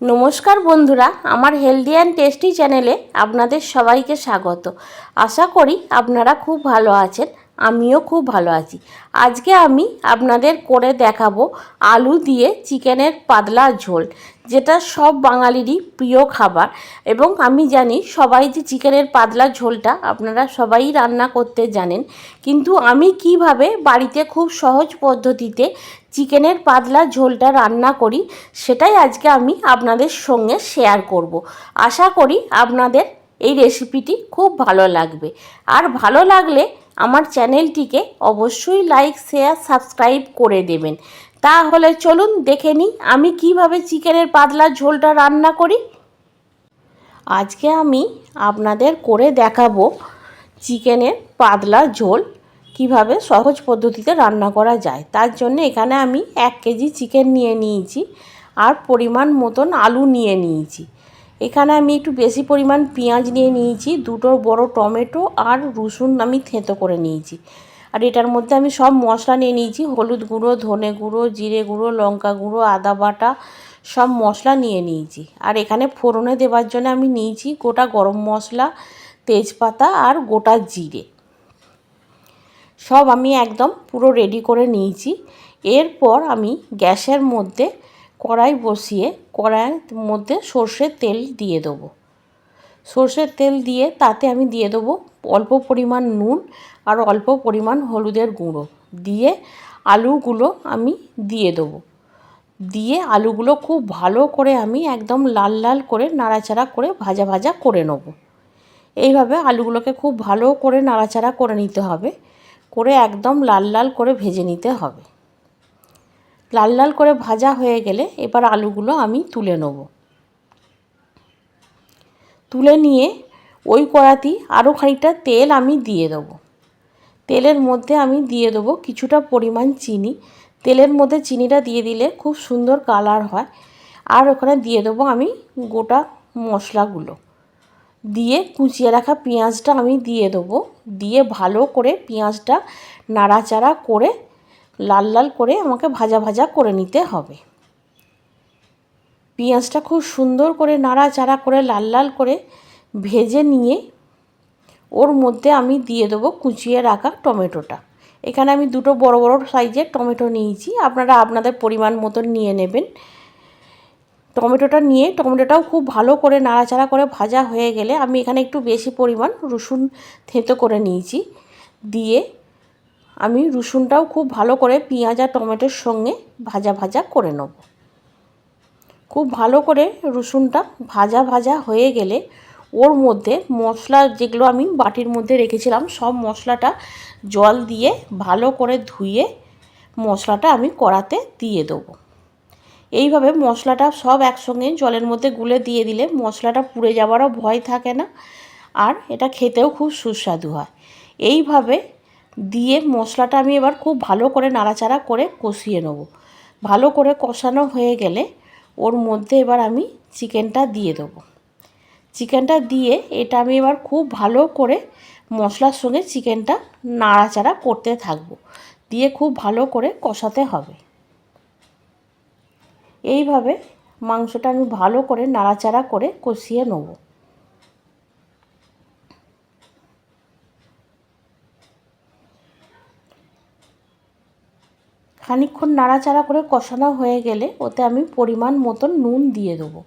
নমস্কার বন্ধুরা, আমার হেলদি অ্যান্ড টেস্টি চ্যানেলে আপনাদের সবাইকে স্বাগত। আশা করি আপনারা খুব ভালো আছেন। আমিও খুব ভালো আছি। আজকে আমি আপনাদের করে দেখাবো আলু দিয়ে চিকেনের পাতলা ঝোল, যেটা সব বাঙালিরই প্রিয় খাবার। এবং আমি জানি সবাই যে চিকেনের পাতলা ঝোলটা আপনারা সবাই রান্না করতে জানেন, কিন্তু আমি কীভাবে বাড়িতে খুব সহজ পদ্ধতিতে চিকেনের পাতলা ঝোলটা রান্না করি, সেটাই আজকে আমি আপনাদের সঙ্গে শেয়ার করব। আশা করি আপনাদের এই রেসিপিটি খুব ভালো লাগবে। আর ভালো লাগলে আমার চ্যানেলটিকে অবশ্যই লাইক শেয়ার সাবস্ক্রাইব করে দেবেন। তাহলে চলুন দেখে নিই আমি কীভাবে চিকেনের পাতলা ঝোলটা রান্না করি। আজকে আমি আপনাদের করে দেখাবো চিকেনের পাতলা ঝোল কীভাবে সহজ পদ্ধতিতে রান্না করা যায়। তার জন্য এখানে আমি এক কেজি চিকেন নিয়ে নিয়েছি আর পরিমাণ মতন আলু নিয়ে নিয়েছি। এখানে আমি একটু বেশি পরিমাণ পেঁয়াজ নিয়ে নিয়েছি, দুটো বড় টমেটো আর রসুন আমি থেঁতো করে নিয়েছি। আর এটার মধ্যে আমি সব মশলা নিয়ে নিয়েছি, হলুদ গুঁড়ো, ধনে গুঁড়ো, জিরে গুঁড়ো, লঙ্কা গুঁড়ো, আদা বাটা, সব মশলা নিয়ে নিয়েছি। আর এখানে ফোড়নে দেওয়ার জন্য আমি নিয়েছি গোটা গরম মশলা, তেজপাতা আর গোটা জিরে। সব আমি একদম পুরো রেডি করে নিয়েছি। এরপর আমি গ্যাসের মধ্যে কড়াই বসিয়ে কড়াইয়ের মধ্যে সর্ষের তেল দিয়ে দেবো। সর্ষের তেল দিয়ে তাতে আমি দিয়ে দেবো অল্প পরিমাণ নুন আর অল্প পরিমাণ হলুদের গুঁড়ো। দিয়ে আলুগুলো আমি দিয়ে দেবো। দিয়ে আলুগুলো খুব ভালো করে আমি একদম লাল লাল করে নাড়াচাড়া করে ভাজা ভাজা করে নেব। এইভাবে আলুগুলোকে খুব ভালো করে নাড়াচাড়া করে নিতে হবে। করে একদম লাল লাল করে ভেজে নিতে হবে। লাল লাল করে ভাজা হয়ে গেলে এবার আলুগুলো আমি তুলে নেব। তুলে নিয়ে ওই কড়াতেই আরও খানিকটা তেল আমি দিয়ে দেবো। তেলের মধ্যে আমি দিয়ে দেবো কিছুটা পরিমাণ চিনি। তেলের মধ্যে চিনিটা দিয়ে দিলে খুব সুন্দর কালার হয়। আর ওখানে দিয়ে দেবো আমি গোটা মশলাগুলো। দিয়ে কুচিয়ে রাখা পেঁয়াজটা আমি দিয়ে দেবো। দিয়ে ভালো করে পেঁয়াজটা নাড়াচাড়া করে লাল লাল করে আমাকে ভাজা ভাজা করে নিতে হবে। পেঁয়াজটা খুব সুন্দর করে নাড়াচাড়া করে লাল লাল করে ভেজে নিয়ে ওর মধ্যে আমি দিয়ে দেবো কুচিয়ে রাখা টমেটোটা। এখানে আমি দুটো বড় বড় সাইজের টমেটো নিয়েছি। আপনারা আপনাদের পরিমাণ মতন নিয়ে নেবেন। টমেটোটা নিয়ে টমেটোটাও খুব ভালো করে নাড়াচাড়া করে ভাজা হয়ে গেলে আমি এখানে একটু বেশি পরিমাণ রসুন থেঁতো করে নিয়েছি। দিয়ে আমি রসুনটাও খুব ভালো করে পেঁয়াজ আর টমেটোর সঙ্গে ভাজা ভাজা করে নেব। খুব ভালো করে রসুনটা ভাজা ভাজা হয়ে গেলে ওর মধ্যে মশলা যেগুলো আমি বাটির মধ্যে রেখেছিলাম, সব মশলাটা জল দিয়ে ভালো করে ধুয়ে মশলাটা আমি কড়াতে দিয়ে দেবো। এইভাবে মশলাটা সব একসঙ্গে জলের মধ্যে গুলে দিয়ে দিলে মশলাটা পুড়ে যাওয়ারও ভয় থাকে না, আর এটা খেতেও খুব সুস্বাদু হয়। এইভাবে দিয়ে মশলাটা আমি এবার খুব ভালো করে নাড়াচাড়া করে কষিয়ে নেব। ভালো করে কষানো হয়ে গেলে ওর মধ্যে এবার আমি চিকেনটা দিয়ে দেবো। চিকেনটা দিয়ে এটা আমি এবার খুব ভালো করে মশলার সঙ্গে চিকেনটা নাড়াচাড়া করতে থাকব। দিয়ে খুব ভালো করে কষাতে হবে। এইভাবে মাংসটা আমি ভালো করে নাড়াচাড়া করে কষিয়ে নেব। খানিক্ষণ নাড়াচাড়া করে কষানো হয়ে গেলে ওতে আমি পরিমাণ মতন নুন দিয়ে দেবো।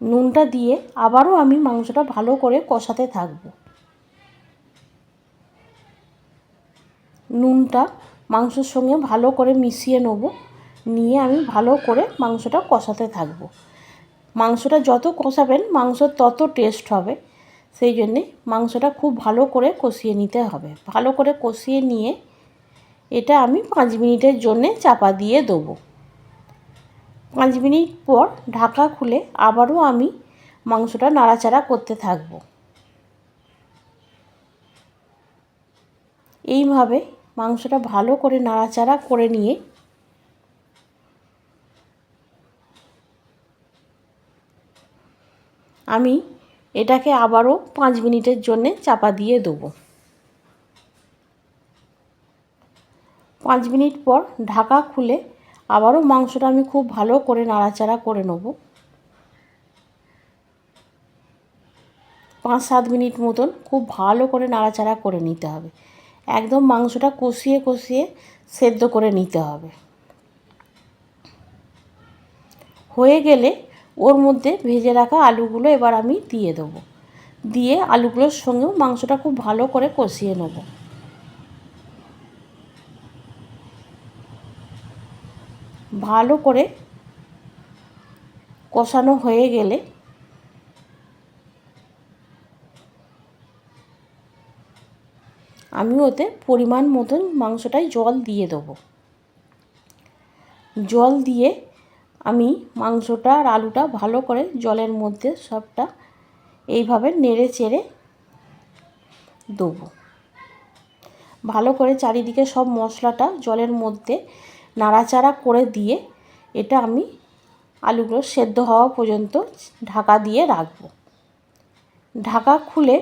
নুনটা দিয়ে আবারও আমি মাংসটা ভালো করে কষাতে থাকব। নুনটা মাংসের সঙ্গে ভালো করে মিশিয়ে নেব। নিয়ে আমি ভালো করে মাংসটা কষাতে থাকব। মাংসটা যত কষাবেন, মাংস তত টেস্ট হবে। সেই জন্যে মাংসটা খুব ভালো করে কষিয়ে নিতে হবে। ভালো করে কষিয়ে নিয়ে এটা আমি পাঁচ মিনিটের জন্যে চাপা দিয়ে দেবো। পাঁচ মিনিট পর ঢাকা খুলে আবারও আমি মাংসটা নাড়াচাড়া করতে থাকব। এইভাবে মাংসটা ভালো করে নাড়াচাড়া করে নিয়ে আমি এটাকে আবারও পাঁচ মিনিটের জন্যে চাপা দিয়ে দেবো। পাঁচ মিনিট পর ঢাকা খুলে আবারও মাংসটা আমি খুব ভালো করে নাড়াচাড়া করে নেব। পাঁচ সাত মিনিট মতন খুব ভালো করে নাড়াচাড়া করে নিতে হবে। একদম মাংসটা কষিয়ে কষিয়ে সেদ্ধ করে নিতে হবে। হয়ে গেলে ওর মধ্যে ভেজে রাখা আলুগুলো এবার আমি দিয়ে দেবো। দিয়ে আলুগুলোর সঙ্গেও মাংসটা খুব ভালো করে কষিয়ে নেব। ভালো করে কষানো হয়ে গেলে আমি ওতে পরিমাণ মতন মাংসটায় জল দিয়ে দেবো। জল দিয়ে আমি মাংসটা আর আলুটা ভালো করে জলের মধ্যে সবটা এইভাবে নেড়ে চেড়ে দেবো। ভালো করে চারিদিকে সব মশলাটা জলের মধ্যে নাড়াচাড়া করে দিয়ে এটা আমি আলুগুলো সেদ্ধ হওয়া পর্যন্ত ঢাকা দিয়ে রাখব। ঢাকা খুলে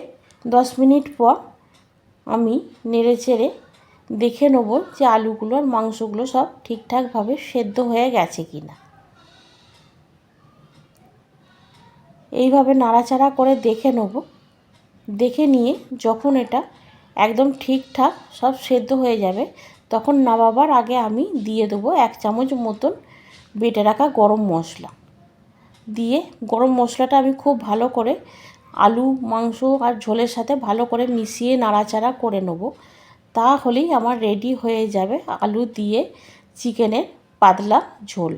দশ মিনিট পর আমি নেড়ে চেড়ে দেখে নেব যে আলুগুলো আর মাংসগুলো সব ঠিকঠাকভাবে সেদ্ধ হয়ে গেছে কি না এইভাবে নাড়াচাড়া করে দেখে নেব। দেখে নিয়ে যখন এটা একদম ঠিকঠাক সব সেদ্ধ হয়ে যাবে তখন নামাবার আগে আমি দিয়ে দেবো এক চামচ মতন বেটে রাখা গরম মশলা। দিয়ে গরম মশলাটা আমি খুব ভালো করে আলু, মাংস আর ঝোলের সাথে ভালো করে মিশিয়ে নাড়াচাড়া করে নেব। তাহলেই আমার রেডি হয়ে যাবে আলু দিয়ে চিকেনের পাতলা ঝোল।